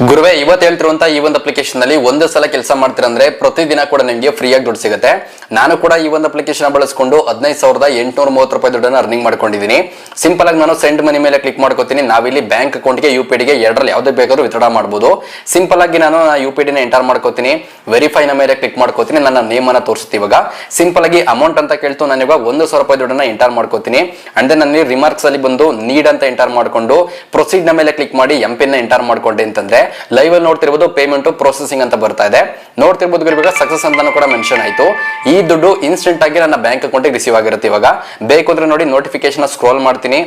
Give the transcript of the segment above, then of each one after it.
ಗುರುವೆ, ಇವತ್ತು ಹೇಳ್ತಿರುವಂತ ಈ ಒಂದು ಅಪ್ಲಿಕೇಶನ್ನಲ್ಲಿ ಒಂದು ಸಲ ಕೆಲಸ ಮಾಡ್ತೀರಂದ್ರೆ ಪ್ರತಿದಿನ ಕೂಡ ನಿಮಗೆ ಫ್ರೀಯಾಗಿ ದುಡ್ಡು ಸಿಗುತ್ತೆ. ನಾನು ಕೂಡ ಈ ಒಂದು ಅಪ್ಲಿಕೇಶನ್ ಬಳಸ್ಕೊಂಡು ಹದಿನೈದು ಸಾವಿರದ ಎಂಟುನೂರ ಮೂವತ್ತು ರೂಪಾಯಿ ದುಡ್ಡನ್ನು ಅರ್ನಿಂಗ್ ಮಾಡ್ಕೊಂಡಿದ್ದೀನಿ. ಸಿಂಪಲ್ ಆಗಿ ನಾನು ಸೆಂಡ್ ಮನಿ ಮೇಲೆ ಕ್ಲಿಕ್ ಮಾಡ್ಕೋತೀನಿ. ನಾವಿಲ್ಲಿ ಬ್ಯಾಂಕ್ ಅಕೌಂಟ್ಗೆ ಯು ಪಿ ಡಿಗೆ ಎರಡರಲ್ಲಿ ಯಾವುದೇ ಬೇಕಾದ್ರೂ ವಿತ್ಡ್ರಾ ಮಾಡ್ಬೋದು. ಸಿಂಪಲ್ ಆಗಿ ನಾನು ಯು ಪಿ ಡಿನ ಎಂಟರ್ ಮಾಡ್ಕೋತೀನಿ. ವೆರಿಫೈನ ಮೇಲೆ ಕ್ಲಿಕ್ ಮಾಡ್ಕೋತೀನಿ. ನನ್ನ ನೇಮ್ ಅನ್ನ ತೋರಿಸ್ತೀವಿ ಇವಾಗ. ಸಿಂಪಲ್ ಆಗಿ ಅಮೌಂಟ್ ಅಂತ ಕೇಳ್ತು ನಾನು ಇವಾಗ ಒಂದು ಸಾವಿರ ರೂಪಾಯಿ ದುಡ್ಡನ್ನ ಎಂಟರ್ ಮಾಡ್ಕೋತೀನಿ. ಅಂಡ್ ದೆನ್ ರಿಮಾರ್ಕ್ಸ್ ಅಲ್ಲಿ ಬಂದು ನೀಡ್ ಅಂತ ಎಂಟರ್ ಮಾಡಿಕೊಂಡು ಪ್ರೊಸೀಡ್ನ ಮೇಲೆ ಕ್ಲಿಕ್ ಮಾಡಿ ಎಂ ಪಿನ್ ಎಂಟರ್ ಮಾಡ್ಕೊಂಡೆ ಅಂತಂದ್ರೆ ಲೈವ್ ಅಲ್ಲಿ ನೋಡ್ತಿರ್ಬೋದು ಪೇಮೆಂಟ್ ಪ್ರೊಸೆಸಿಂಗ್ ಅಂತ ಬರ್ತಾ ಇದೆ. ನೋಡ್ತಿರ್ಬೋದು ಗುರುಗಳ ಸಕ್ಸಸ್ ಅಂತಾನು ಕೂಡ ಮೆನ್ಷನ್ ಆಯ್ತು. ಈ ದುಡ್ಡು ಇನ್ಸ್ಟೆಂಟ್ ಆಗಿ ನನ್ನ ಬ್ಯಾಂಕ್ ಅಕೌಂಟಿಗೆ ರಿಸೀವ್ ಆಗಿರುತ್ತೆ ಇವಾಗ. ಬೇಕು ಅಂದ್ರೆ ನೋಡಿ ನೋಟಿಫಿಕೇಶನ್ ಸ್ಕ್ರೋಲ್ ಮಾಡ್ತೀನಿ.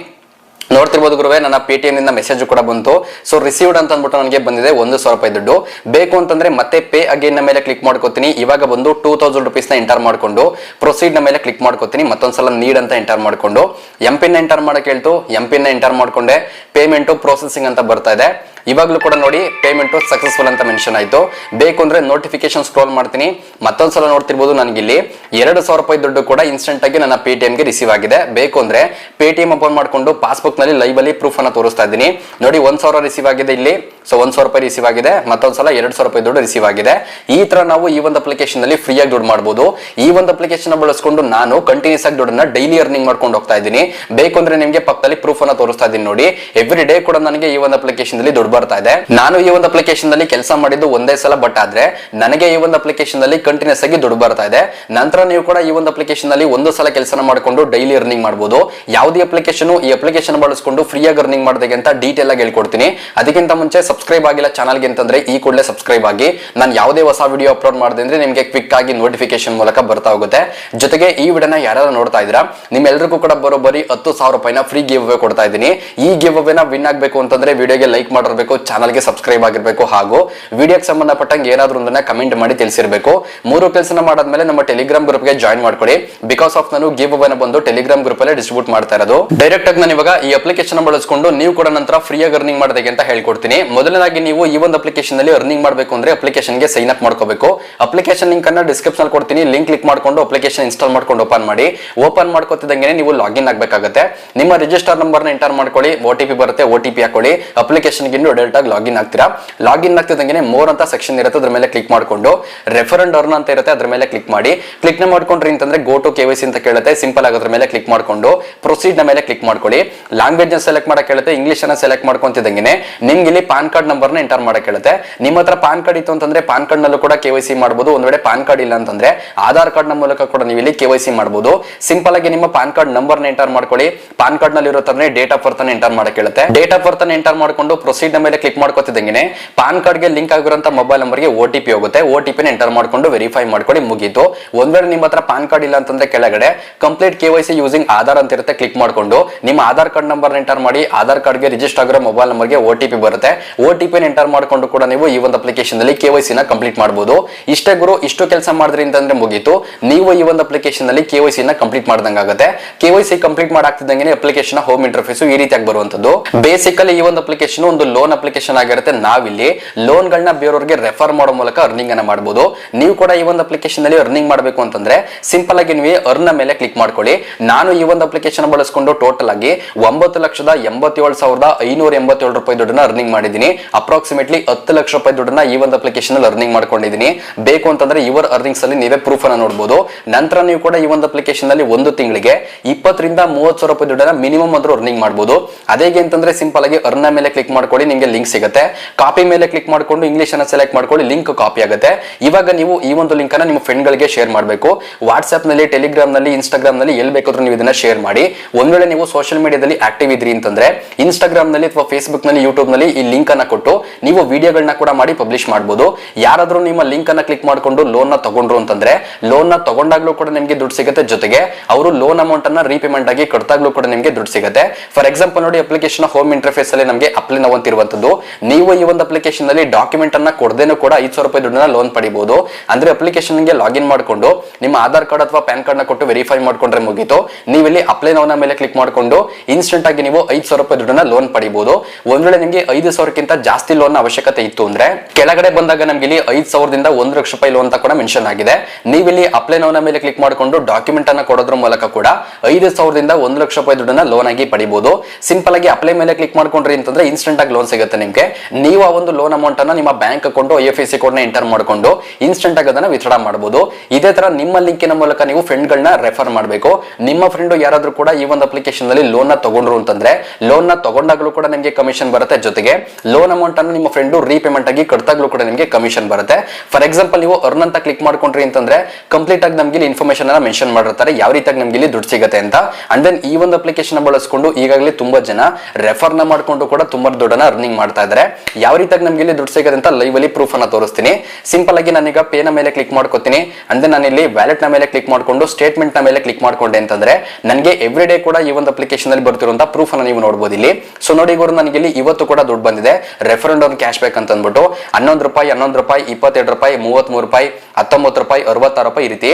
ನೋಡ್ತಿರ್ಬೋದು ಗುರುವೆ, ನನ್ನ ಪೇಟಿಎಂ ಟಿ ನಿಂದ ಮೆಸೇಜ್ ಕೂಡ ಬಂತು. ಸೊ ರಿಸೀವ್ಡ್ ಅಂತ ಅಂದ್ಬಿಟ್ಟು ನನಗೆ ಬಂದಿದೆ ಒಂದು ಸಾವಿರ ರೂಪಾಯಿ ದುಡ್ಡು. ಬೇಕು ಅಂತಂದ್ರೆ ಮತ್ತೆ ಪೇ ಅಗೇನ್ ಮೇಲೆ ಕ್ಲಿಕ್ ಮಾಡ್ಕೋತೀನಿ. ಇವಾಗ ಬಂದು ಟೂ ತೌಸಂಡ್ ರುಪೀಸ್ನ ಎಂಟರ್ ಮಾಡ್ಕೊಂಡು ಪ್ರೊಸೀಡ್ನ ಮೇಲೆ ಕ್ಲಿಕ್ ಮಾಡ್ಕೋತೀನಿ. ಮತ್ತೊಂದ್ಸಲ ನೀಡ್ ಅಂತ ಎಂಟರ್ ಮಾಡ್ಕೊಂಡು. ಎಂ ಪಿನ್ ಎಂಟರ್ ಮಾಡಕ್ ಹೇಳ್ತು. ಎಂ ಪಿನ್ ಎಂಟರ್ ಮಾಡ್ಕೊಂಡೆ. ಪೇಮೆಂಟ್ ಪ್ರೊಸೆಸಿಂಗ್ ಅಂತ ಬರ್ತಾ ಇದೆ. ಇವಾಗಲೂ ಕೂಡ ನೋಡಿ ಪೇಮೆಂಟ್ ಸಕ್ಸಸ್ಫುಲ್ ಅಂತ ಮೆನ್ಷನ್ ಆಯಿತು. ಬೇಕು ಅಂದರೆ ನೋಟಿಫಿಕೇಶನ್ ಸ್ಕ್ರೋಲ್ ಮಾಡ್ತೀನಿ. ಮತ್ತೊಂದ್ಸಲ ನೋಡ್ತಿರ್ಬೋದು ನನಗಿಲ್ಲಿ. ಎರಡು ಸಾವಿರ ರೂಪಾಯಿ ದುಡ್ಡು ಕೂಡ ಇನ್ಸ್ಟೆಂಟ್ ಆಗಿ ನನ್ನ ಪೇ ಟಿ ರಿಸೀವ್ ಆಗಿದೆ. ಬೇಕು ಅಂದರೆ ಪೇ ಟಿ ಎಂ ಓಪನ್ ಮಾಡಿಕೊಂಡು ಪಾಸ್ಬುಕ್ನಲ್ಲಿ ನಲ್ಲಿ ಲೈವ್ ಅಲ್ಲಿ ಪ್ರೂಫ್ ಅನ್ನ ತೋರಿಸ್ತಾ ಇದ್ದೀನಿ. ನೋಡಿ ಒಂದ್ ಸಾವಿರ ರಿಸೀವ್ ಆಗಿದೆ ಇಲ್ಲಿ. ಸೊ ಒಂದ್ ರೂಪಾಯಿ ರಿಸೀವ್ ಆಗಿದೆ ಮತ್ತೊಂದ್ಸಲ ಎರಡು ಸಾವಿರ ರೂಪಾಯಿ ದುಡ್ಡು ರಿಸೀವ್ ಆಗಿದೆ. ಈ ತರ ನಾವು ಈ ಒಂದು ಅಪ್ಲಿಕೇಶನ್ನಲ್ಲಿ ಫ್ರೀ ಆಗಿ ದುಡ್ಡು ಮಾಡಬಹುದು ಈ ಒಂದು ಅಪ್ಲಿಕೇಶನ್ ಬಳಸ್ಕೊಂಡು ನಾನು ಕಂಟಿನ್ಯೂಸ್ ಆಗಿ ದುಡ್ಡನ್ನ ಡೈಲಿ ಅರ್ನಿಂಗ್ ಮಾಡ್ಕೊಂಡು ಹೋಗ್ತಾ ಇದ್ದೀನಿ. ಬೇಕು ಅಂದ್ರೆ ನಿಮಗೆ ಪಕ್ಕದಲ್ಲಿ ಪ್ರೂಫ್ ಅನ್ನ ತೋರಿಸ್ತಾ ಇದ್ದೀನಿ ನೋಡಿ. ಎವ್ರಿ ಡೇ ಕೂಡ ನನಗೆ ಈ ಒಂದು ಅಪ್ಲಿಕೇಶನ್ನಲ್ಲಿ ದುಡ್ಡು ಬರ್ತಾ ಇದೆ. ನಾನು ಈ ಒಂದು ಅಪ್ಲಿಕೇಶನ್ನಲ್ಲಿ ಕೆಲಸ ಮಾಡಿದ್ದು ಒಂದೇ ಸಲ ಬಟ್ ಆದ್ರೆ ನನಗೆ ಈ ಒಂದು ಅಪ್ಲಿಕೇಶನ್ನಲ್ಲಿ ಕಂಟಿನ್ಯೂಸ್ ಆಗಿ ದುಡ್ಡು ಬರ್ತಾ ಇದೆ. ನಂತರ ನೀವು ಕೂಡ ಈ ಒಂದು ಅಪ್ಲಿಕೇಶನ್ನಲ್ಲಿ ಒಂದು ಸಲ ಕೆಲಸನ ಮಾಡಿಕೊಂಡು ಡೈಲಿ ಅರ್ನಿಂಗ್ ಮಾಡಬಹುದು ಯಾವುದೇ ಅಪ್ಲಿಕೇಶನ್ ಈ ಅಪ್ಲಿಕೇಶನ್ ಬಳಸ್ಕೊಂಡು ಫ್ರೀ ಆಗಿ ಅರ್ನಿಂಗ್ ಮಾಡೋದಕ್ಕೆ ಡೀಟೇಲ್ ಆಗಿ ಹೇಳ್ಕೊಡ್ತೀನಿ. ಅದಕ್ಕಿಂತ ಮುಂಚೆ ಸಬ್ಸ್ಕ್ರೈಬ್ ಆಗಿಲ್ಲ ಚಾನಲ್ಗೆ ಅಂತಂದ್ರೆ ಈ ಕೂಡಲೇ ಸಬ್ಸ್ಕ್ರೈಬ್ ಆಗಿ. ನಾನು ಯಾವುದೇ ಹೊಸ ವಿಡಿಯೋ ಅಪ್ಲೋಡ್ ಮಾಡಿದೆ ಅಂದ್ರೆ ನಿಮಗೆ ಕ್ವಿಕ್ ಆಗಿ ನೋಟಿಫಿಕೇಶನ್ ಮೂಲಕ ಬರ್ತಾ ಹೋಗುತ್ತೆ. ಜೊತೆಗೆ ಈ ವಿಡಿಯೋನ ಯಾರು ನೋಡ್ತಾ ಇದ್ದೀರಾ ನಿಮ್ಮೆಲ್ಲರಿಗೂ ಕೂಡ ಬರೋಬ್ಬರಿ ಹತ್ತು ಸಾವಿರ ರೂಪಾಯಿನ ಫ್ರೀ ಗಿವ್ ಅವೇ ಕೊಡ್ತಾ ಇದ್ದೀನಿ. ಈ ಗಿವ್ ಅವೇನ ವಿನ್ ಆಗಬೇಕು ಅಂತಂದ್ರೆ ವಿಡಿಯೋಗೆ ಲೈಕ್ ಮಾಡಿರ್ಬೇಕು, ಚಾನಲ್ಗೆ ಸಬ್ಸ್ಕ್ರೈಬ್ ಆಗಿರಬೇಕು ಹಾಗೂ ವಿಡಿಯೋಗೆ ಸಂಬಂಧಪಟ್ಟಂಗೆ ಏನಾದರೂ ಒಂದನ್ನ ಕಮೆಂಟ್ ಮಾಡಿ ತಿಳಿಸಿರಬೇಕು. ಮೂರು ಕೆಲಸನ ಮಾಡಾದ್ಮೇಲೆ ನಮ್ಮ ಟೆಲಿಗ್ರಾಮ್ ಗ್ರೂಪ್ಗೆ ಜಾಯಿನ್ ಮಾಡ್ಕೊಳ್ಳಿ ಬಿಕಾಸ್ ಆಫ್ ನಾನು ಗಿವ್ ಅವೇನ ಬಂದು ಟೆಲಿಗ್ರಾಮ್ ಗ್ರೂಪ್ ಅಲ್ಲಿ ಡಿಸ್ಟ್ರಿಬ್ಯೂಟ್ ಮಾಡ್ತಾ ಇರೋದು. ಡೈರೆಕ್ಟ್ ಆಗಿ ನಾನು ಇವಾಗ ಈ ಅಪ್ಲಿಕೇಶನ್ ಬಳಸ್ಕೊಂಡು ನೀವು ಕೂಡ ನಂತರ ಫ್ರೀಯಾಗಿ ಅರ್ನಿಂಗ್ ಮಾಡೋದಕ್ಕೆ ಅಂತ ಹೇಳ್ಕೊಡ್ತೀನಿ. ಮೊದಲನೇದಾಗಿ ನೀವು ಈ ಒಂದು ಅಪ್ಲಿಕೇಶನ್ನಲ್ಲಿ ಅರ್ನಿಂಗ್ ಮಾಡಬೇಕು ಅಂದ್ರೆ ಅಪ್ಲಿಕೇಶನ್ಗೆ ಸೈನ್ ಅಪ್ ಮಾಡ್ಕೋಬೇಕು. ಅಪ್ಲಿಕೇಶನ್ ಲಿಂಕ್ ಅನ್ನ ಡಿಸ್ಕ್ರಿಪ್ಷನ್ ಕೊಡ್ತೀನಿ. ಲಿಂಕ್ ಕ್ಲಿಕ್ ಮಾಡ್ಕೊಂಡು ಅಪ್ಲಿಕೇಶನ್ ಇನ್ಸ್ಟಾಲ್ ಮಾಡ್ಕೊಂಡು ಓಪನ್ ಮಾಡಿ. ಓಪನ್ ಮಾಡ್ಕೋತಿದ್ದಂಗೆ ನೀವು ಲಾಗಿನ್ ಆಗಬೇಕಾಗುತ್ತೆ. ನಿಮ್ಮ ರಿಜಿಸ್ಟರ್ ನಂಬರ್ನ ಎಂಟರ್ ಮಾಡ್ಕೊಳ್ಳಿ. ಓ ಟಿ ಪಿ ಬರುತ್ತೆ ಓ ಟಿ ಪಿ ಹಾಕೊಳ್ಳಿ. ಅಪ್ಲಿಕೇಶನ್ಗೆ ಡೈರೆಕ್ಟ್ ಆಗಿ ಲಾಗಿನ್ ಆಗ್ತೀರಾ? ಲಾಗಿನ್ ಆಗ್ತಿದ್ದಂಗೆ ಮೋರ್ ಅಂತ ಸೆಕ್ಷನ್ ಇರುತ್ತೆ, ಅದ್ರ ಮೇಲೆ ಕ್ಲಿಕ್ ಮಾಡ್ಕೊಂಡು. ರೆಫರೆಂಡ್ ಅರ್ನ್ ಅಂತ ಇರುತ್ತೆ, ಅದ್ರ ಮೇಲೆ ಕ್ಲಿಕ್ ಮಾಡಿ. ಕ್ಲಿಕ್ ಮಾಡ್ಕೊಂಡ್ರಿ ಅಂತಂದ್ರೆ go to K Y C ಅಂತ ಕೇಳುತ್ತೆ. ಸಿಂಪಲ್ ಆಗೋದ್ರ ಮೇಲೆ ಕ್ಲಿಕ್ ಮಾಡ್ಕೊಂಡು. ಪ್ರೊಸೀಡ್ನ ಮೇಲೆ ಕ್ಲಿಕ್ ಮಾಡ್ಕೊಳ್ಳಿ. ಲ್ಯಾಂಗ್ವೇಜ್ ಸೆಲೆಕ್ಟ್ ಮಾಡೋಕ್ಕೆ ಹೇಳುತ್ತೆ ಇಂಗ್ಲಿಷ್ ಅನ್ನ ಸೆಲೆಕ್ಟ್ ಮಾಡ್ಕೊಂತಿದ್ದಂಗೆ ನಿಮ್ಗೆ ಇಲ್ಲಿ ಕಾರ್ಡ್ ನಂಬರ್ನ ಎಂಟರ್ ಮಾಡಕ್ಕೆ ಹೇಳುತ್ತೆ. ನಿಮ್ಮ ಹತ್ರ ಪಾನ್ ಕಾರ್ಡ್ ಇತ್ತು ಅಂತಂದ್ರೆ ಪಾನ್ ಕಾರ್ಡ್ ನಲ್ಲೂ ಕೂಡ ಕೆ ವೈ ಸಿ ಮಾಡಬಹುದು ಒಂದ್ ವೇಳೆ ಪಾನ್ ಕಾರ್ಡ್ ಇಲ್ಲ ಅಂತಂದ್ರೆ ಆಧಾರ್ ಕಾರ್ಡ್ನ ಮೂಲಕ ಕೂಡ ನೀವು ಇಲ್ಲಿ ಕೆ ವೈ ಸಿ ಮಾಡಬಹುದು ಸಿಂಪಲ್ ಆಗಿ ನಿಮ್ಮ ಪಾನ್ ಕಾರ್ಡ್ ನಂಬರ್ನ ಎಂಟರ್ ಮಾಡ್ಕೊಳ್ಳಿ. ಪಾನ್ ಕಾರ್ಡ್ನಲ್ಲಿ ಇರುತ್ತಂದ್ರೆ ಡೇಟ್ ಆಫ್ ಬರ್ತ್ ಎಂಟರ್ ಮಾಡಕ್ಕೆ ಹೇಳುತ್ತೆ. ಡೇಟ್ ಆಫ್ ಬರ್ತ್ ಎಂಟರ್ ಮಾಡ್ಕೊಂಡು ಪ್ರೊಸೀಡ್ನ ಮೇಲೆ ಕ್ಲಿಕ್ ಮಾಡ್ಕೋತಿದ್ದಂಗೆ ಪಾನ್ ಕಾರ್ಡ್ಗೆ ಲಿಂಕ್ ಆಗಿರುವಂತ ಮೊಬೈಲ್ ನಂಬರ್ಗೆ ಓ ಹೋಗುತ್ತೆ. ಓ ಟಿ ಪಿ ಎಂಟರ್ ಮಾಡ್ಕೊಂಡು ವೆರಿಫೈ ಮಾಡ್ಕೊಳ್ಳಿ, ಮುಗೀತು. ಒಂದ್ ವೇಳೆ ನಿಮ್ಮ ಹತ್ರ ಪಾನ್ ಕಾರ್ಡ್ ಇಲ್ಲ ಅಂತಂದ್ರೆ ಕೆಳಗಡೆ complete K Y C using Aadhaar ಅಂತ ಇರುತ್ತೆ ಕ್ಲಿಕ್ ಮಾಡ್ಕೊಂಡು. ನಿಮ್ಮ ಆಧಾರ್ ಕಾರ್ಡ್ ನಂಬರ್ ಎಂಟರ್ ಮಾಡಿ, ಆಧಾರ್ ಕಾರ್ಡ್ಗೆ ರಿಜಿಸ್ಟರ್ ಆಗಿರೋ ಮೊಬೈಲ್ ನಂಬರ್ಗೆ ಓ ಬರುತ್ತೆ. ಟಿ ಪಿ ಎಂಟರ್ ಮಾಡಿಕೊಂಡು ಕೂಡ ನೀವು ಈ ಒಂದು ಅಪ್ಲಿಕೇಶನ್ನಲ್ಲಿ ಕೆ ವೈ ನ ಕಂಪ್ಲೀಟ್ ಮಾಡಬಹುದು ಇಷ್ಟೇ ಗುರು, ಇಷ್ಟು ಕೆಲಸ ಮಾಡಿದ್ರಿ ಅಂತಂದ್ರೆ ಮುಗೀತು. ನೀವು ಈ ಒಂದು ಅಪ್ಲಿಕೇಶನ್ನಲ್ಲಿ ಕೆ ವೈ ಸಿನ ಕಂಪ್ಲೀಟ್ ಮಾಡ್ದಂಗಾಗುತ್ತೆ. ಕೆ ವೈ ಸಿ ಕಂಪ್ಲೀಟ್ ಮಾಡಾಕ್ತಿದ್ದಂಗೆ ಅಪ್ಲಿಕೇಶನ್ ಹೋಮ್ ಇಂಟರ್ಫೇಸ್ ಈ ರೀತಿಯಾಗಿ ಬರುವಂತದ್ದು ಬೇಸಿಕಲಿ ಈ ಒಂದು ಅಪ್ಲಿಕೇಶನ್ ಒಂದು ಲೋನ್ ಅಪ್ಲಿಕೇಶನ್ ಆಗಿರುತ್ತೆ ನಾವಿಲ್ಲಿ. ಲೋನ್ ಗಳನ್ನ ಬೇರೆಯವರಿಗೆ ರೆಫರ್ ಮಾಡೋ ಮೂಲಕ ಅರ್ನಿಂಗ್ ಅನ್ನ ಮಾಡಬಹುದು ನೀವು ಕೂಡ ಈ ಒಂದು ಅಪ್ಲಿಕೇಶನ್ನಲ್ಲಿ ಅರ್ನಿಂಗ್ ಮಾಡಬೇಕು ಅಂತಂದ್ರೆ ಸಿಂಪಲ್ ಆಗಿ ನೀವು ಅರ್ನ್ ಮೇಲೆ ಕ್ಲಿಕ್ ಮಾಡ್ಕೊಳ್ಳಿ. ನಾನು ಈ ಒಂದು ಅಪ್ಲಿಕೇಶನ್ ಬಳಸ್ಕೊಂಡು ಟೋಟಲ್ ಆಗಿ ಒಂಬತ್ತು ಲಕ್ಷದ ಎಂಬತ್ತೇಳು ಸಾವಿರದ ಐನೂರ ಎಂಬತ್ತೇಳು ರೂಪಾಯಿ ದುಡ್ಡನ್ನ ಅರ್ನಿಂಗ್ ಮಾಡಿದ್ದೀನಿ. ಅಪ್ರಾಕ್ಸಿಮೇಟ್ಲಿ ಹತ್ತು ಲಕ್ಷ ರೂಪಾಯಿ ದುಡ್ಡನ್ನ ಈ ಒಂದು ಅಪ್ಲಿಕೇಶನ್ ಅಲ್ಲಿ ಅರ್ನಿಂಗ್ ಮಾಡ್ಕೊಂಡಿದ್ದೀನಿ. ಬೇಕು ಅಂತಂದ್ರೆ ಇವರ್ ಅರ್ನಿಂಗ್ಸ್ ಅಲ್ಲಿ ನೀವೇ ಪ್ರೂಫ್ ಅನ್ನ ನೋಡಬಹುದು ನಂತರ ನೀವು ಕೂಡ ಈ ಒಂದು ಅಪ್ಲಿಕೇಶನ್ ಅಲ್ಲಿ ಒಂದು ತಿಂಗಳಿಗೆ ಇಪ್ಪತ್ತರಿಂದ ಮೂವತ್ತು ಸಾವಿರ ರೂಪಾಯಿ ದುಡ್ಡನ್ನ ಮಿನಿಮಮ್ ಆದ್ರೂ ಅರ್ನಿಂಗ್ ಮಾಡಬಹುದು ಅದೇಗೆ ಅಂತಂದ್ರೆ ಸಿಂಪಲ್ ಆಗಿ ಅರ್ನ ಮೇಲೆ ಕ್ಲಿಕ್ ಮಾಡ್ಕೊಳ್ಳಿ, ನಿಮಗೆ ಲಿಂಕ್ ಸಿಗುತ್ತೆ. ಕಾಪಿ ಮೇಲೆ ಕ್ಲಿಕ್ ಮಾಡ್ಕೊಂಡು ಇಂಗ್ಲಿಷ್ ಅನ್ನ ಸೆಲೆಕ್ಟ್ ಮಾಡ್ಕೊಳ್ಳಿ ಲಿಂಕ್ ಕಾಪಿ ಆಗುತ್ತೆ. ಇವಾಗ ನೀವು ಈ ಒಂದು ಲಿಂಕ್ ಅನ್ನ ನಿಮ್ಮ ಫ್ರೆಂಡ್ ಗಳಿಗೆ ಶೇರ್ ಮಾಡಬೇಕು. ವಾಟ್ಸ್ಆಪ್ನಲ್ಲಿ ಟೆಲಿಗ್ರಾಮ್ನಲ್ಲಿ ಇನ್ಸ್ಟಾಗ್ರಾಮ್ನಲ್ಲಿ ಎಲ್ಲಿ ಬೇಕಾದ್ರೂ ನೀವು ಇದನ್ನ ಶೇರ್ ಮಾಡಿ. ಒಂದ್ ವೇಳೆ ನೀವು ಸೋಷಿಯಲ್ ಮೀಡಿಯಾದಲ್ಲಿ ಆಕ್ಟಿವ್ ಇದ್ರಿ ಅಂತಂದ್ರೆ ಇನ್ಸ್ಟಾಗ್ರಾಮ್ನಲ್ಲಿ ಅಥವಾ ಫೇಸ್ಬುಕ್ನಲ್ಲಿ ಯೂಟ್ಯೂಬ್ನಲ್ಲಿ ಈ ಲಿಂಕ್ ಅನ್ನ ಕೊಟ್ಟು ನೀವು ವಿಡಿಯೋಗಳನ್ನ ಕೂಡ ಮಾಡಿ ಪಬ್ಲಿಷ್ ಮಾಡಬಹುದು ಯಾರಾದರೂ ನಿಮ್ಮ ಲಿಂಕ್ ಅನ್ನ ಕ್ಲಿಕ್ ಮಾಡ್ಕೊಂಡು ಲೋನ್ನ ತಗೊಂಡ್ರು ಅಂತಂದ್ರೆ ಲೋನ್ನ ತಗೊಂಡಾಗ್ಲೂ ಕೂಡ ನಿಮಗೆ ದುಡ್ಡು ಸಿಗುತ್ತೆ. ಜೊತೆಗೆ ಅವರು ಲೋನ್ ಅಮೌಂಟ್ ಅನ್ನ ರೀಪೇಮೆಂಟ್ ಆಗಿ ಕೊಡ್ತಾಗ್ಲೂ ಕೂಡ ನಿಮಗೆ ದುಡ್ಡು ಸಿಗುತ್ತೆ. ಫಾರ್ ಎಕ್ಸಾಂಪಲ್ ನೋಡಿ ಅಪ್ಲಿಕೇಶನ್ ಹೋಮ್ ಇಂಟರ್ಫೇಸ್ ಅಲ್ಲಿ ನಮಗೆ ಅಪ್ಲೈ ಅಂತಿರುವಂತದ್ದು ನೀವು ಈ ಒಂದು ಅಪ್ಲಿಕೇಶನ್ ಅಲ್ಲಿ ಡಾಕ್ಯುಮೆಂಟ್ ಅನ್ನ ಕೊಡದೇನು ಕೂಡ ಐದು ಸಾವಿರ ರೂಪಾಯಿ ದುಡ್ಡನ್ನ ಲೋನ್ ಪಡಿಬಹುದು ಅಂದ್ರೆ ಅಪ್ಲಿಕೇಶನ್ಗೆ ಲಾಗಿನ್ ಮಾಡ್ಕೊಂಡು, ನಿಮ್ಮ ಆಧಾರ್ ಕಾರ್ಡ್ ಅಥವಾ ಪ್ಯಾನ್ ಕಾರ್ಡ್ನ ಕೊಟ್ಟು ವೆರಿಫೈ ಮಾಡ್ಕೊಂಡ್ರೆ ಮುಗಿತು. ನೀವು ಇಲ್ಲಿ ಅಪ್ಲೈ ನೌನ ಮೇಲೆ ಕ್ಲಿಕ್ ಮಾಡ್ಕೊಂಡು ಇನ್ಸ್ಟೆಂಟ್ ಆಗಿ ನೀವು ಐದು ಸಾವಿರ ರೂಪಾಯಿ ದುಡ್ಡನ್ನ ಲೋನ್ ಪಡಿಬಹುದು ಒಂದ್ ವೇಳೆ ನಿಮಗೆ ಐದು ಸಾವಿರಕ್ಕಿಂತ ಜಾಸ್ತಿ ಲೋನ್ ಅವಶ್ಯಕತೆ ಇತ್ತು ಅಂದ್ರೆ ಕೆಳಗಡೆ ಬಂದಾಗ ನಮ್ಗೆ ಇಲ್ಲಿ ಐದು ಸಾವಿರದಿಂದ ಒಂದು ಲಕ್ಷ ರೂಪಾಯಿ ಲೋನ್ ಅಂತ ಕೂಡ ಮೆನ್ಷನ್ ಆಗಿದೆ. ನೀವು ಇಲ್ಲಿ ಅಪ್ಲೈ ನೋನ ಮೇಲೆ ಕ್ಲಿಕ್ ಮಾಡ್ಕೊಂಡು ಡಾಕ್ಯುಮೆಂಟ್ ಅನ್ನ ಕೊಡೋದ್ರ ಮೂಲಕ ಕೂಡ ಐದು ಸಾವಿರದಿಂದ ಒಂದು ಲಕ್ಷ ರೂಪಾಯಿ ದುಡ್ಡನ್ನ ಲೋನ್ ಆಗಿ ಪಡಿಬಹುದು ಸಿಂಪಲ್ ಆಗಿ ಅಪ್ಲೈ ಮೇಲೆ ಕ್ಲಿಕ್ ಮಾಡ್ಕೊಂಡ್ರಿ ಅಂತಂದ್ರೆ ಇನ್ಸ್ಟೆಂಟ್ ಆಗಿ ಲೋನ್ ಸಿಗುತ್ತೆ ನಿಮ್ಗೆ. ನೀವು ಆ ಒಂದು ಲೋನ್ ಅಮೌಂಟ್ ಅನ್ನ ನಿಮ್ಮ bank account I F C ಕೋಡ್ನ ಎಂಟರ್ ಮಾಡ್ಕೊಂಡು ಇನ್ಸ್ಟೆಂಟ್ ಆಗಿ ಅದನ್ನ ವಿತ್ಡ್ರಾ ಮಾಡಬಹುದು ಇದೇ ತರ ನಿಮ್ಮ ಲಿಂಕಿನ ಮೂಲಕ ನೀವು ಫ್ರೆಂಡ್ ಗಳನ್ನ ರೆಫರ್ ಮಾಡಬೇಕು. ನಿಮ್ಮ ಫ್ರೆಂಡ್ ಯಾರಾದ್ರೂ ಕೂಡ ಈ ಒಂದು ಅಪ್ಲಿಕೇಶನ್ ಅಲ್ಲಿ ಲೋನ್ನ ತಗೊಂಡ್ರು ಅಂತಂದ್ರೆ ಲೋನ್ನ ತಗೊಂಡಾಗಲೂ ಕೂಡ ನಿಮಗೆ ಕಮಿಷನ್ ಬರುತ್ತೆ ಜೊತೆಗೆ. ಲೋನ್ ಅಮೌಂಟ್ ಅನ್ನು ನಿಮ್ಮ ಫ್ರೆಂಡ್ ರೀಪೇಮೆಂಟ್ ಆಗಿ ಕಟ್ಟಾಗ್ಲೂ ಕೂಡ ನಿಮಗೆ ಕಮಿಷನ್ ಬರುತ್ತೆ. ಫಾರ್ ಎಕ್ಸಾಂಪಲ್ ನೀವು ಅರ್ನ್ ಅಂತ ಕ್ಲಿಕ್ ಮಾಡ್ಕೊಂಡ್ರಿ ಅಂತಂದ್ರೆ ಕಂಪ್ಲೀಟ್ ಆಗಿ ನಮ್ಗೆ ಇಲ್ಲಿ ಇನ್ಫಾರ್ಮೇಶನ್ ಅನ್ನ ಮೆನ್ಷನ್ ಮಾಡಿರ್ತಾರೆ. ಯಾವ ರೀತಿಯಾಗಿ ನಮ್ಗೆ ಇಲ್ಲಿ ದುಡ್ಡು ಸಿಗುತ್ತೆ ಅಂತ. ಅಂಡ್ ದೆನ್ ಈ ಒಂದು ಅಪ್ಲಿಕೇಶನ್ ಬಳಸ್ಕೊಂಡು ಈಗಾಗಲೇ ತುಂಬಾ ಜನ ರೆಫರ್ನ ಮಾಡ್ಕೊಂಡು ಕೂಡ ತುಂಬಾ ದುಡ್ಡನ್ನ ಅರ್ನಿಂಗ್ ಮಾಡ್ತಾ ಇದ್ದಾರೆ ಯಾವ ರೀತಿಯಾಗಿ ನಮ್ಗೆ ಇಲ್ಲಿ ದುಡ್ಡು ಸಿಗುತ್ತೆ ಅಂತ ಲೈವ್ ಅಲ್ಲಿ ಪ್ರೂಫ್ ಅನ್ನ ತೋರಿಸ್ತೀನಿ. ಸಿಂಪಲ್ ಆಗಿ ನಾನೀಗ ಪೇನ ಮೇಲೆ ಕ್ಲಿಕ್ ಮಾಡ್ಕೊತೀನಿ. ಅಂಡ್ ದೆನ್ ನಾನು ಇಲ್ಲಿ ವ್ಯಾಲೆಟ್ನ ಮೇಲೆ ಕ್ಲಿಕ್ ಮಾಡ್ಕೊಂಡು ಸ್ಟೇಟ್ಮೆಂಟ್ನ ಮೇಲೆ ಕ್ಲಿಕ್ ಮಾಡ್ಕೊಂಡೆ ಅಂತಂದ್ರೆ ನನಗೆ ಎವ್ರಿ ಡೇ ಕೂಡ ಈ ಒಂದು ಅಪ್ಲಿಕೇಶನ್ ಅಲ್ಲಿ ಬರ್ತಿರುವಂತಹ ಪ್ರೂಫ್ ಅನ್ನ ನೀವು ನೋಡಬಹುದು ಇಲ್ಲಿ. ಸೊ ನೋಡಿ ಗುರು ನನಗೆ ಇಲ್ಲಿ ಇವತ್ತು ಕೂಡ ದುಡ್ಡು ಬಂದಿದೆ. ರೆಫರೆಂಡ್ ಕ್ಯಾಶ್ ಬ್ಯಾಕ್ ಅಂತ ಅಂದ್ಬಿಟ್ಟು ಹನ್ನೊಂದು ರೂಪಾಯಿ ಹನ್ನೊಂದು ರೂಪಾಯಿ, ಇಪ್ಪತ್ತೆರಡು ರೂಪಾಯಿ, ಮೂವತ್ಮೂರು ರೂಪಾಯಿ, ಹತ್ತೊಂಬತ್ತು ರೂಪಾಯಿ, ಅರವತ್ತಾರು ರೂಪಾಯಿ ಈ ರೀತಿ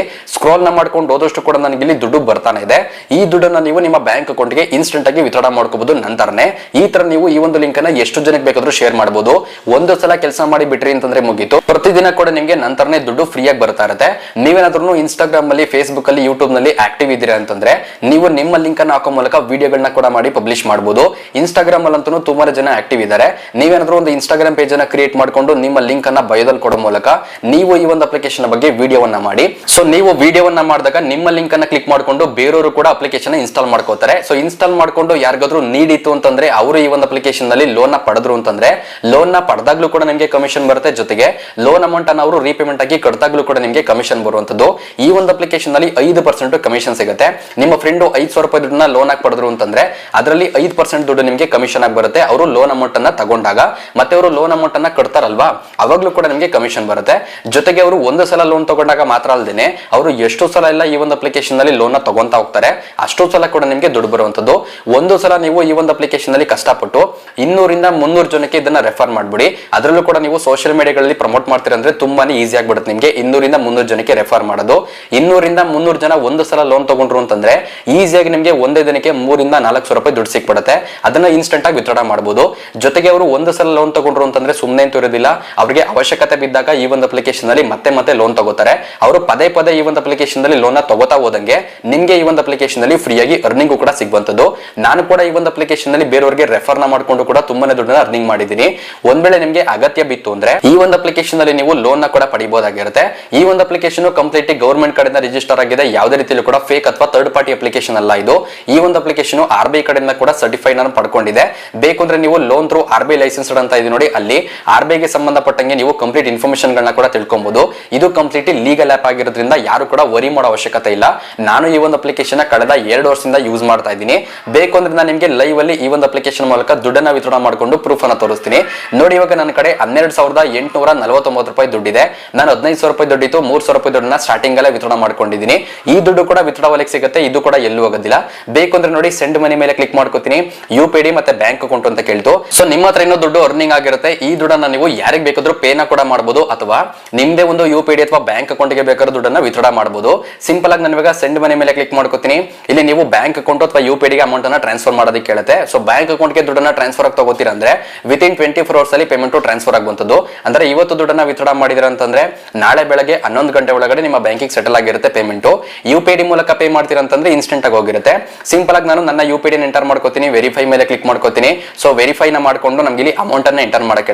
ನ ಮಾಡ್ಕೊಂಡು ಹೋದಷ್ಟು ಕೂಡ ನನಗೆ ಇಲ್ಲಿ ದುಡ್ಡು ಬರ್ತಾನೆ ಇದೆ. ಈ ದುಡ್ಡನ್ನ ನೀವು ನಿಮ್ಮ ಬ್ಯಾಂಕ್ ಅಕೌಂಟ್ಗೆ ಇನ್ಸ್ಟೆಂಟ್ ಆಗಿ ವಿತರಣ ಮಾಡ್ಕೋಬಹುದು ನಂತರನೇ. ಈ ತರ ನೀವು ಈ ಒಂದು ಲಿಂಕ್ ಅನ್ನ ಎಷ್ಟು ಜನಕ್ಕೆ ಬೇಕಾದ್ರೂ ಶೇರ್ ಮಾಡಬಹುದು ಒಂದು ಸಲ ಕೆಲಸ ಮಾಡಿ ಬಿಟ್ರಿ ಅಂತಂದ್ರೆ ಮುಗೀತು. ಪ್ರತಿದಿನ ಕೂಡ ನಿಮಗೆ ನಂತರನೇ ದುಡ್ಡು ಫ್ರೀಯಾಗಿ ಬರ್ತಾ ಇರುತ್ತೆ. ನೀವೇನಾದ್ರೂ ಇನ್ಸ್ಟಾಗ್ರಾಮ್ ಅಲ್ಲಿ ಫೇಸ್ಬುಕ್ ಅಲ್ಲಿ ಯೂಟ್ಯೂಬ್ನಲ್ಲಿ ಆಕ್ಟಿವ್ ಇದ್ದೀರಾ ಅಂತಂದ್ರೆ ನೀವು ನಿಮ್ಮ ಲಿಂಕ್ ಅನ್ನು ಹಾಕೋ ಮೂಲಕ ವಿಡಿಯೋಗಳನ್ನ ಕೂಡ ಮಾಡಿ ಪಬ್ಲಿಷ್ ಮಾಡಬಹುದು ಇನ್ಸ್ಟಾಗ್ರಾಮ್ ಅಲ್ಲಂತೂ ತುಂಬಾ ಜನ ಆಕ್ಟಿವ್ ಇದ್ದಾರೆ. ನೀವೇನಾದ್ರೂ ಒಂದು ಇನ್ಸ್ಟಾಗ್ರಾಮ್ ಪೇಜ್ ಅನ್ನ ಕ್ರಿಯೇಟ್ ಮಾಡ್ಕೊಂಡು ನಿಮ್ಮ ಲಿಂಕ್ ಅನ್ನ ಬಯೋದಲ್ಲಿ ಕೊಡೋ ಮೂಲಕ ನೀವು ಈ ಒಂದು ಅಪ್ಲಿಕೇಶನ್ ಬಗ್ಗೆ ವಿಡಿಯೋವನ್ನ ಮಾಡಿ. ಸೊ ನೀವು ವಿಡಿಯೋವನ್ನ ಮಾಡಿದಾಗ ನಿಮ್ಮ ಲಿಂಕ್ ಅನ್ನ ಕ್ಲಿಕ್ ಮಾಡ್ಕೊಂಡು ಬೇರೆಯವರು ಕೂಡ ಅಪ್ಲಿಕೇಶನ್ ಇನ್ಸ್ಟಾಲ್ ಮಾಡ್ಕೋತಾರೆ. ಸೊ ಇನ್ಸ್ಟಾಲ್ ಮಾಡ್ಕೊಂಡು ಯಾರಿಗಾದ್ರೂ ನೀಡಿತ್ತು ಅಂತಂದ್ರೆ ಅವರು ಈ ಒಂದು ಅಪ್ಲಿಕೇಶನ್ನಲ್ಲಿ ಲೋನ್ನ ಪಡೆದ್ರು ಅಂತಂದ್ರೆ ಲೋನ್ನ ಪಡೆದಾಗ್ಲೂ ಕೂಡ ನಿಮಗೆ ಕಮಿಷನ್ ಬರುತ್ತೆ. ಜೊತೆಗೆ ಲೋನ್ ಅಮೌಂಟ್ ಅನ್ನ ಅವರು ರೀಪೇಮೆಂಟ್ ಆಗಿ ಕಟ್ಟಾಗ್ಲೂ ಕೂಡ ನಿಮಗೆ ಕಮಿಷನ್ ಬರುವಂತದ್ದು ಈ ಒಂದು ಅಪ್ಲಿಕೇಶನ್ನಲ್ಲಿ ಐದು ಪರ್ಸೆಂಟ್ ಕಮಿಷನ್ ಸಿಗುತ್ತೆ. ನಿಮ್ಮ ಫ್ರೆಂಡ್ ಐದು ಸಾವಿರ ರೂಪಾಯಿ ದುಡ್ಡನ್ನ ಲೋನ್ ಆಗಿ ಪಡೆದ್ರು ಅಂತಂದ್ರೆ, ಅದರಲ್ಲಿ ಐದು ಪರ್ಸೆಂಟ್ ದುಡ್ಡು ನಿಮಗೆ ಕಮಿಷನ್ ಆಗಿ ಬರುತ್ತೆ. ಅವರು ಲೋನ್ ಅಮೌಂಟ್ ಅನ್ನ ತಗೊಂಡಾಗ ಮತ್ತೆ ಅವರು ಲೋನ್ ಅಮೌಂಟ್ ಅನ್ನ ಕಟ್ತಾರಲ್ವಾ? ಅವಾಗ್ಲೂ ಕೂಡ ನಿಮಗೆ ಕಮಿಷನ್ ಬರುತ್ತೆ. ಜೊತೆಗೆ ಅವರು ಒಂದು ಸಲ ಲೋನ್ ತಗೊಂಡಾಗ ಮಾತ್ರ ಅಲ್ಲದೇನೆ ಅವರು ಎಷ್ಟು ಸಲ ಎಲ್ಲ ಈ ಒಂದು ಅಪ್ಲಿಕೇಶನ್ನಲ್ಲಿ ಲೋನ್ ತಗೊಂತಾ ಹೋಗ್ತಾರೆ. ಅಷ್ಟು ಸಲ ಕೂಡ ನಿಮಗೆ ದುಡ್ಡು ಬರುವಂತದ್ದು ಒಂದು ಸಲ ನೀವು ಈ ಒಂದು ಅಪ್ಲಿಕೇಶನ್ನಲ್ಲಿ ಕಷ್ಟಪಟ್ಟು ಇನ್ನೂರಿಂದ ಮುನ್ನೂರು ಜನಕ್ಕೆ ಇದನ್ನ ರೆಫರ್ ಮಾಡ್ಬಿಡಿ. ಅದರಲ್ಲೂ ಕೂಡ ನೀವು ಸೋಷಿಯಲ್ ಮೀಡಿಯಾಗಳಲ್ಲಿ ಪ್ರಮೋಟ್ ಮಾಡ್ತೀರಾ ಅಂದ್ರೆ ತುಂಬಾನೇ ಈಸಿ ಆಗ್ಬಿಡುತ್ತೆ ನಿಮಗೆ. ಇನ್ನೂರಿಂದ ಮುನ್ನೂರು ಜನಕ್ಕೆ ರೆಫರ್ ಮಾಡೋದು. ಇನ್ನೂರಿಂದ ಮುನ್ನೂರು ಜನ ಒಂದು ಸಲ ಲೋನ್ ತಗೊಂಡ್ರು ಅಂತಂದ್ರೆ ಈಸಿಯಾಗಿ ನಿಮಗೆ ಒಂದೇ ದಿನಕ್ಕೆ ಮೂರಿಂದ ನಾಲ್ಕು ಸಾವಿರ ರೂಪಾಯಿ ದುಡ್ಡು ಸಿಕ್ಬಿಡುತ್ತೆ. ಅದನ್ನ ಇನ್ಸ್ಟೆಂಟ್ ಆಗಿ ವಿತ್ಡ್ರಾ ಮಾಡಬಹುದು ಜೊತೆಗೆ ಅವರು ಒಂದು ಸಲ ಲೋನ್ ತಗೊಂಡ್ರು ಅಂತಂದ್ರೆ ಸುಮ್ಮನೆ ಇರೋದಿಲ್ಲ. ಅವರಿಗೆ ಅವಶ್ಯಕತೆ ಬಿದ್ದಾಗ ಈ ಒಂದು ಅಪ್ಲಿಕೇಶನ್ ಅಲ್ಲಿ ಮತ್ತೆ ಮತ್ತೆ ಲೋನ್ ತಗೋತಾರೆ. ಅವರು ಪದೇ ಪದೇ ಈ ಒಂದು ಅಪ್ಲಿಕೇಶನ್ ಅಲ್ಲಿ ಲೋನ್ ತಗೋತಾ ಹೋದಂಗೆ ನಿಮ್ಗೆ ಈ ಒಂದು ಅಪ್ಲಿಕೇಶನ್ ಅಲ್ಲಿ ಫ್ರೀ ಆಗಿ ಅರ್ನಿಂಗ್ ಕೂಡ ಸಿಗುವಂತದ್ದು ನಾನು ಕೂಡ ಈ ಒಂದು ಅಪ್ಲಿಕೇಶನ್ ಅಲ್ಲಿ ಬೇರೆಯವರಿಗೆ ರೆಫರ್ನ ಮಾಡ್ಕೊಂಡು ಕೂಡ ತುಂಬಾನೇ ದುಡ್ಡನ್ನ ಅರ್ನಿಂಗ್ ಮಾಡಿದೀನಿ ಒಂದ್ ವೇಳೆ ನಿಮ್ಗೆ ಅಗತ್ಯ ಬಿತ್ತು ಅಂದ್ರೆ ಈ ಒಂದು ಅಪ್ಲಿಕೇಶನ್ ಅಲ್ಲಿ ನೀವು ಲೋನ್ನ ಕೂಡ ಪಡಿಬಹುದಾಗಿರುತ್ತೆ ಈ ಒಂದು ಅಪ್ಲಿಕೇಶನ್ ಕಂಪ್ಲೀಟ್ ಗೌರ್ಮೆಂಟ್ ಕಡೆಯಿಂದ ರಿಜಿಸ್ಟರ್ ಆಗಿದೆ. ಯಾವುದೇ ರೀತಿಯಲ್ಲೂ ಕೂಡ ಫೇಕ್ ಅಥವಾ ಥರ್ಡ್ ಪಾರ್ಟಿ ಅಪ್ಲಿಕೇಶನ್ ಅಲ್ಲ ಇದು. ಈ ಒಂದು ಅಪ್ಲಿಕೇಶನ್ ಆರ್ ಬಿ ಕಡೆಯಿಂದ ಕೂಡ ಸರ್ಟಿಫೈಡ್ ಪಡ್ಕೊಂಡಿದೆ ಬೇಕು ಅಂದ್ರೆ ನೀವು loan through R B licensed ಅಂತ ಇದೆ ನೋಡಿ. ಅಲ್ಲಿ ಆರ್ ಬಿ ಐಗೆ ಸಂಬಂಧಪಟ್ಟಂಗೆ ನೀವು ಕಂಪ್ಲೀಟ್ ಇನ್ಫಾರ್ಮೇಶನ್ ಗಳನ್ನ ಕೂಡ ತಿಳ್ಕೊಬಹುದು ಇದು ಕಂಪ್ಲೀಟ್ಲಿ ಲೀಗಲ್ ಆಪ್ ಆಗಿರೋದ್ರಿಂದ ಯಾರು ಕೂಡ ವರಿ ಮಾಡೋ ಅವಶ್ಯಕತೆ ಇಲ್ಲ. ನಾನು ಈ ಒಂದು ಅಪ್ಲಿಕೇಶನ್ ಕಳೆದ ಎರಡು ವರ್ಷದಿಂದ ಯೂಸ್ ಮಾಡ್ತಾ ಇದ್ದೀನಿ. ಬೇಕು ಅಂದ್ರೆ ನಾನು ನಿಮಗೆ ಲೈವ್ ಅಲ್ಲಿ ಈ ಒಂದು ಅಪ್ಲಿಕೇಶನ್ ಮೂಲಕ ದುಡ್ಡನ್ನ ವಿತರಣೆ ಮಾಡಿಕೊಂಡು ಪ್ರೂಫ್ ಅನ್ನ ತೋರಿಸ್ತೀನಿ. ನೋಡಿ, ಇವಾಗ ನನ್ನ ಕಡೆ ಹನ್ನೆರಡು ಸಾವಿರದ ಎಂಟುನೂರ ನಲವತ್ತೊಂಬತ್ತು ರೂಪಾಯಿ ದುಡ್ಡಿದೆ. ನಾನು ಹದಿನೈದು ಸಾವಿರ ರೂಪಾಯಿ ದುಡ್ಡಿತ್ತು, ಮೂರು ಸಾವಿರ ರೂಪಾಯಿ ದುಡ್ಡನ್ನ ಸ್ಟಾರ್ಟಿಂಗ್ ಅಲ್ಲೇ ವಿತರಣೆ ಮಾಡ್ಕೊಂಡಿದ್ದೀನಿ. ಈ ದುಡ್ಡು ಕೂಡ ವಿತರಣೆ ಸಿಗುತ್ತೆ. ಇದು ಕೂಡ ಎಲ್ಲೂ ಹೋಗೋದಿಲ್ಲ. ಬೇಕು ಅಂದ್ರೆ ನೋಡಿ ಸೆಂಡ್ ಮನಿ ಮೇಲೆ ಕ್ಲಿಕ್ ಮಾಡ್ಕೋತೀನಿ. ಯು ಪಿ ಡಿ ಮತ್ತೆ ಬ್ಯಾಂಕ್ ಅಕೌಂಟ್ ಅಂತ ಕೇಳ್ತು. ಸೊ ನಿಮ್ಮ ಹತ್ರ ಇನ್ನೂ ದುಡ್ಡು ಅರ್ನಿಂಗ್ ಆಗಿರುತ್ತೆ. ಈ ದುಡ್ಡನ್ನ ನೀವು ಯಾರಿಗೆ ಬೇಕಾದ್ರೂ ಪೇನ ಕೂಡ ಮಾಡಬಹುದು ಅಥವಾ ನಿಮ್ದೇ ಒಂದು ಯು ಪಿ ಡಿ ಅಥವಾ ಬ್ಯಾಂಕ್ ಅಕೌಂಟ್ಗೆ ಬೇಕಾದ್ರೂ ದುಡ್ಡನ್ನ ವಿತ್ಡ್ರಾ ಮಾಡಬಹುದು ಸಿಂಪಲ್ ಆಗಿ ನನಗೆ ಸೆಂಡ್ ಮನಿ ಮೇಲೆ ಕ್ಲಿಕ್ ಮಾಡ್ಕೋತೀನಿ. ಇಲ್ಲಿ ನೀವು ಬ್ಯಾಂಕ್ ಅಕೌಂಟ್ ಅಥವಾ ಯು ಪಿ ಅಮೌಂಟ್ ಅನ್ನ ಟ್ರಾನ್ಸ್ಫರ್ ಮಾಡೋದಕ್ಕೆ ಕೇಳುತ್ತೆ. ಸೊ ಬ್ಯಾಂಕ್ ಅಕೌಂಟ್ಗೆ ದುಡ್ಡನ್ನ ಟ್ರಾನ್ಸ್ಫರ್ ಆಗಿ ತಗೋತೀರಾ ಅಂದ್ರೆ ವಿತಿನ್ ಟ್ವೆಂಟಿ ಫೋರ್ ಅವರ್ಸ್ ಅಲ್ಲಿ ಪೇಮೆಂಟ್ ಟ್ರಾನ್ಸ್ಫರ್ ಆಗುವಂತದ್ದು ಅಂದ್ರೆ ಇವತ್ತು ದುಡ್ಡನ್ನ ವಿತ್ಡ್ರಾ ಮಾಡಿದ್ರೆ ಅಂತಂದ್ರೆ ನಾಳೆ ಬೆಳಗ್ಗೆ ಹನ್ನೊಂದು ಗಂಟೆ ಒಳಗಡೆ ನಿಮ್ಮ ಬ್ಯಾಂಕಿಗೆ ಸೆಟಲ್ ಆಗಿರುತ್ತೆ ಪೇಮೆಂಟ್ ಯು ಪಿ ಡಿ ಮೂಲಕ ಪೇ ಮಾಡ್ತೀರಾ ಅಂತಂದ್ರೆ ಇನ್ಸ್ಟೆಂಟ್ ಆಗಿ ಹೋಗಿರುತ್ತೆ. ಸಿಂಪಲ್ ಆಗಿ ನಾನು ನನ್ನ ಯು ಪಿ ಡಿ ಎಂಟರ್ ಮಾಡ್ಕೋತೀನಿ. ವೆರಿಫೈ ಮೇಲೆ ಕ್ಲಿಕ್ ಮಾಡ್ಕೋತೀನಿ. ಸೊ ವೆರಿಫೈನ ಮಾಡ್ಕೊಂಡು ನಮ್ಗೆ ಇಲ್ಲಿ ಅಮೌಂಟ್ ಅನ್ನ ಎಂಟರ್ ಮಾಡಕ್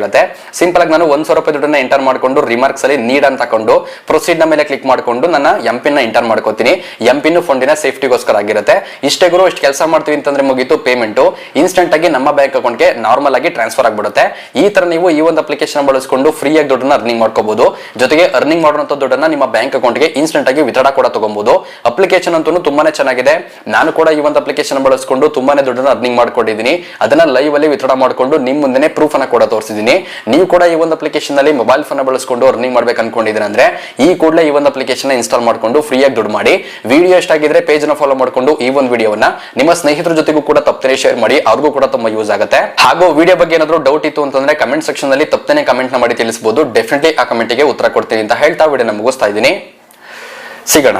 ಸಿಂಪಲ್ ಆಗಿ ನಾನು ಒಂದ್ ಸಾವಿರ ರೂಪಾಯಿ ದುಡ್ಡನ್ನ ಎಂಟರ್ ಮಾಡ್ಕೊಂಡು ರಿಮಾರ್ಕ್ಸ್ ಅಲ್ಲಿ ನೀಡ್ ಅಂತ ತಕೊಂಡು ಪ್ರೊಸೀಡ್ನ ಮೇಲೆ ಕ್ಲಿಕ್ ಮಾಡ್ಕೊಂಡು ನನ್ನ ಎಂ ಪಿನ್ ಎಂಟರ್ ಮಾಡ್ಕೋತೀನಿ. ಎಂ ಪಿನ್ ಫಂಡಿನ ಸೇಫ್ಟಿಗೋಸ್ಕರ ಆಗಿರುತ್ತೆ. ಇಷ್ಟೇ ಗುರು, ಇಷ್ಟು ಕೆಲಸ ಮಾಡ್ತೀವಿ ಅಂತಂದ್ರೆ ಮುಗೀತು ಪೇಮೆಂಟ್ ಇನ್ಸ್ಟೆಂಟ್ ಆಗಿ ನಮ್ಮ ಬ್ಯಾಂಕ್ ಅಕೌಂಟ್ಗೆ ನಾರ್ಮಲ್ ಆಗಿ ಟ್ರಾನ್ಸ್ಫರ್ ಆಗ್ಬಿಡುತ್ತೆ. ಈ ತರ ನೀವು ಈ ಒಂದು ಅಪ್ಲಿಕೇಶನ್ ಬಳಸ್ಕೊಂಡು ಫ್ರೀ ಆಗಿ ದುಡ್ಡನ್ನ ಅರ್ನಿಂಗ್ ಮಾಡ್ಕೋಬಹುದು ಜೊತೆಗೆ ಅರ್ನಿಂಗ್ ಮಾಡುವಂತ ದುಡ್ಡನ್ನ ನಿಮ್ಮ ಬ್ಯಾಂಕ್ ಅಕೌಂಟ್ಗೆ ಇನ್ಸ್ಟೆಂಟ್ ಆಗಿ ವಿತರಣಾ ಕೂಡ ತಗೊಬಹುದು ಅಪ್ಲಿಕೇಶನ್ ಅಂತೂ ತುಂಬಾನೇ ಚೆನ್ನಾಗಿದೆ. ನಾನು ಕೂಡ ಈ ಒಂದು ಅಪ್ಲಿಕೇಶನ್ ಬಳಸ್ಕೊಂಡು ತುಂಬಾನೇ ದುಡ್ಡನ್ನ ಅರ್ನಿಂಗ್ ಮಾಡ್ಕೊಂಡಿದ್ದೀನಿ. ಅದನ್ನ ಲೈವ್ ಅಲ್ಲಿ ವಿತರಣಾ ಮಾಡ್ಕೊಂಡು ನಿಮ್ಮ ಪ್ರೂಫ್ ಅನ್ನ ಕೂಡ ತೋರಿಸಿದ್ದೀನಿ. ನೀವು ಕೂಡ ಈ ಒಂದು ಅಪ್ಲಿಕೇಶನ್ನಲ್ಲಿ ಮೊಬೈಲ್ ಫೋನ್ ಬಳಸ್ಕೊಂಡು ರನ್ನಿಂಗ್ ಮಾಡ್ಬೇಕು ಅನ್ಕೊಂಡಿದ್ರೆ ಅಂದ್ರೆ ಈ ಕೂಡಲೇ ಈ ಒಂದು ಅಪ್ಲಿಕೇಶನ್ ಇನ್ಸ್ಟಾಲ್ ಮಾಡ್ಕೊಂಡು ಫ್ರೀಯಾಗಿ ದುಡ್ಡು ಮಾಡಿ. ವಿಡಿಯೋ ಎಷ್ಟಾಗಿದ್ರೆ ಪೇಜ್ನ ಫಾಲೋ ಮಾಡ್ಕೊಂಡು ಈ ಒಂದು ವಿಡಿಯೋವನ್ನ ನಿಮ್ಮ ಸ್ನೇಹಿತರ ಜೊತೆಗೂ ಕೂಡ ತಪ್ಪನೆ ಶೇರ್ ಮಾಡಿ, ಅವ್ರಿಗೂ ಕೂಡ ತುಂಬಾ ಯೂಸ್ ಆಗುತ್ತೆ. ಹಾಗೂ ವಿಡಿಯೋ ಬಗ್ಗೆ ಏನಾದ್ರು ಡೌಟ್ ಇತ್ತು ಅಂತಂದ್ರೆ ಕಮೆಂಟ್ ಸೆಕ್ಷನ್ನಲ್ಲಿ ತಪ್ಪನೆ ಕಮೆಂಟ್ನ ಮಾಡಿ ತಿಳಿಸಬಹುದು ಡೆಫಿನೆಟ್ಲಿ ಆ ಕಮೆಂಟ್ಗೆ ಉತ್ತರ ಕೊಡ್ತೀನಿ ಅಂತ ಹೇಳ್ತಾ ವಿಡಿಯೋ ಮುಗಿಸ್ತಾ ಇದ್ದೀನಿ. ಸಿಗೋಣ.